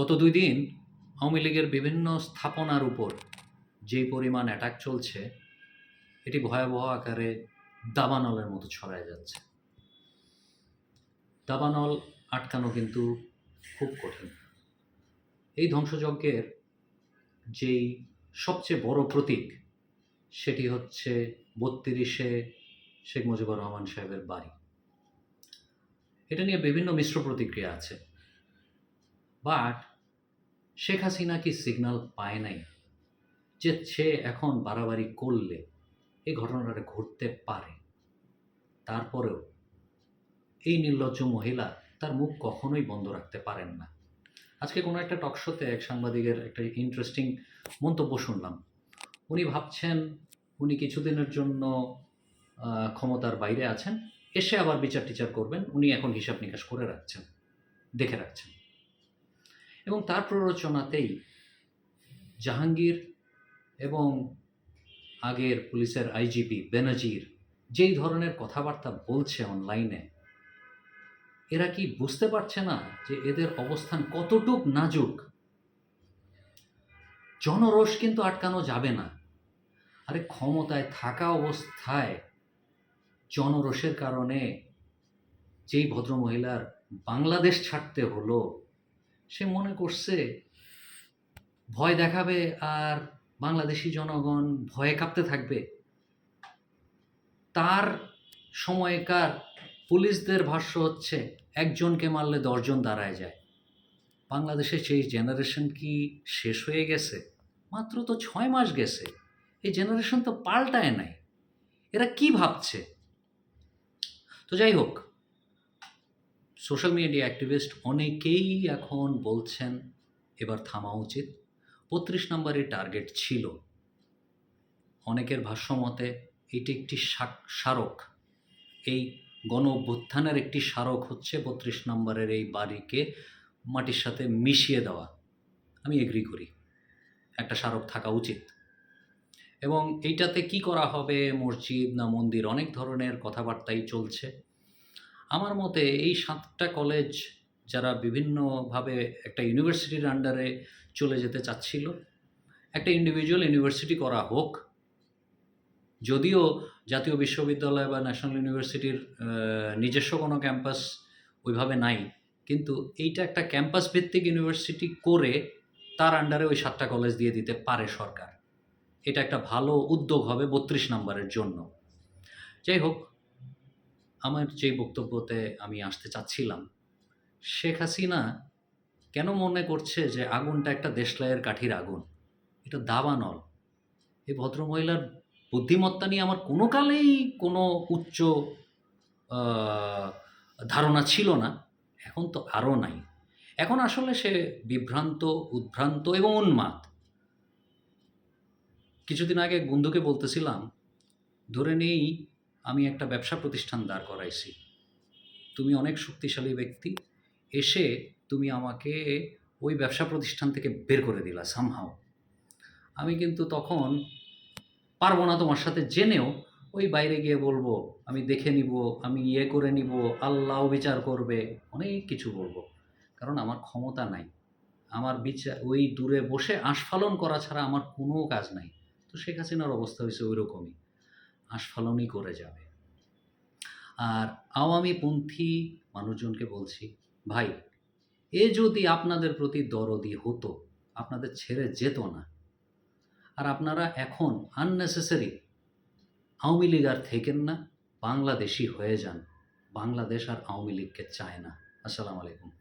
গত দুই দিন আওয়ামী লীগের বিভিন্ন স্থাপনার উপর যেই পরিমাণ অ্যাটাক চলছে, এটি ভয়াবহ আকারে দাবানলের মতো ছড়ায় যাচ্ছে। দাবানল আটকানো কিন্তু খুব কঠিন। এই ধ্বংসযজ্ঞের যেই সবচেয়ে বড় প্রতীক, সেটি হচ্ছে বত্রিশে শেখ মুজিবুর রহমান সাহেবের বাড়ি। এটা নিয়ে বিভিন্ন মিশ্র প্রতিক্রিয়া আছে। বাট শেখ হাসিনা কি সিগন্যাল পায় নাই যে সে এখন বাড়াবাড়ি করলে এই ঘটনাটা ঘটতে পারে? তারপরেও এই নির্লজ্জ মহিলা তার মুখ কখনোই বন্ধ রাখতে পারেন না। আজকে কোনো একটা টকশোতে এক সাংবাদিকের একটা ইন্টারেস্টিং মন্তব্য শুনলাম। উনি ভাবছেন উনি কিছুদিনের জন্য ক্ষমতার বাইরে আছেন, এসে আবার বিচার টিচার করবেন, উনি এখন হিসাব নিকাশ করে রাখছেন, দেখে রাখছেন। এবং তার প্ররোচনাতেই জাহাঙ্গীর এবং আগের পুলিশের আইজিপি বেনজির যেই ধরনের কথাবার্তা বলছে অনলাইনে, এরা কি বুঝতে পারছে না যে এদের অবস্থান কতটুক নাজুক? জনরোষ কিন্তু আটকানো যাবে না। আরে ক্ষমতায় থাকা অবস্থায় জনরোষের কারণে যেই ভদ্রমহিলার বাংলাদেশ ছাড়তে হলো সে মনে করছে, ভয় দেখাবে আর বাংলাদেশি জনগণ ভয়ে কাঁপতে থাকবে। তার সময়কার পুলিশদের ভাষ্য হচ্ছে, একজনকে মারলে দশজন দাঁড়ায় যায়। বাংলাদেশের সেই জেনারেশন কি শেষ হয়ে গেছে? মাত্র তো ছয় মাস গেছে। এই জেনারেশন তো পাল্টায় নাই। এরা কি ভাবছে? তো যাই হোক সোশ্যাল মিডিয়া অ্যাক্টিভিস্ট অনেকেই এখন বলছেন, এবার থামা উচিত। বত্রিশ নম্বরের টার্গেট ছিল। অনেকের ভাষ্যমতে এটি একটি স্মারক। এই গণ অভ্যুত্থানের একটি স্মারক হচ্ছে বত্রিশ নম্বরের এই বাড়িকে মাটির সাথে মিশিয়ে দেওয়া। আমি এগ্রি করি, একটা স্মারক থাকা উচিত। এবং এইটাতে কি করা হবে? মসজিদ না মন্দির? অনেক ধরনের কথাবার্তাই চলছে। আমার মতে এই সাতটা কলেজ যারা বিভিন্নভাবে একটা ইউনিভার্সিটির আন্ডারে চলে যেতে চাচ্ছিল, একটা ইন্ডিভিজুয়াল ইউনিভার্সিটি করা হোক, যদিও জাতীয় বিশ্ববিদ্যালয় বা ন্যাশনাল ইউনিভার্সিটির নিজস্ব কোনো ক্যাম্পাস ওইভাবে নাই, কিন্তু এইটা একটা ক্যাম্পাস ভিত্তিক ইউনিভার্সিটি করে তার আন্ডারে ওই সাতটা কলেজ দিয়ে দিতে পারে সরকার। এটা একটা ভালো উদ্যোগ হবে বত্রিশ নম্বরের জন্য। যাই হোক আমার যে বক্তব্যতে আমি আসতে চাচ্ছিলাম, শেখ হাসিনা কেন মনে করছে যে আগুনটা একটা দেশলাইয়ের কাঠির আগুন? এটা দাবানল। এই ভদ্রমহিলার বুদ্ধিমত্তা নিয়ে আমার কোনো কালেই কোনো উচ্চ ধারণা ছিল না, এখন তো আরও নাই। এখন আসলে সে বিভ্রান্ত, উদ্ভ্রান্ত এবং উন্মাদ। কিছুদিন আগে বন্ধুকে বলতেছিলাম, ধরে নেই আমি একটা ব্যবসা প্রতিষ্ঠান দাঁড় করাইছি। তুমি অনেক শক্তিশালী ব্যক্তি। এসে তুমি আমাকে ওই ব্যবসা প্রতিষ্ঠান থেকে বের করে দিলা সামহাও আমি কিন্তু তখন পারব না তোমার সাথে জেনেও ওই বাইরে গিয়ে বলব, আমি দেখে নিব, আমি ইয়ে করে নিব, আল্লাহ বিচার করবে, অনেক কিছু বলব। কারণ আমার ক্ষমতা নাই। আমার বিচার, ওই দূরে বসে আস্ফালন করা ছাড়া আমার কোনো কাজ নাই। তো শেখ হাসিনার অবস্থা হয়েছে ওই রকমই আস্ফালনই করে যাবে। আর আওয়ামী পন্থী মানুষজনকে বলছি, ভাই, এ যদি আপনাদের প্রতি দরদি হতো, আপনাদের ছেড়ে যেত না। আর আপনারা এখন আননেসেসারি আওয়ামী লীগ আর থেকেন না, বাংলাদেশি হয়ে যান। বাংলাদেশ আর আওয়ামী লীগকে চায় না। আসসালামু আলাইকুম।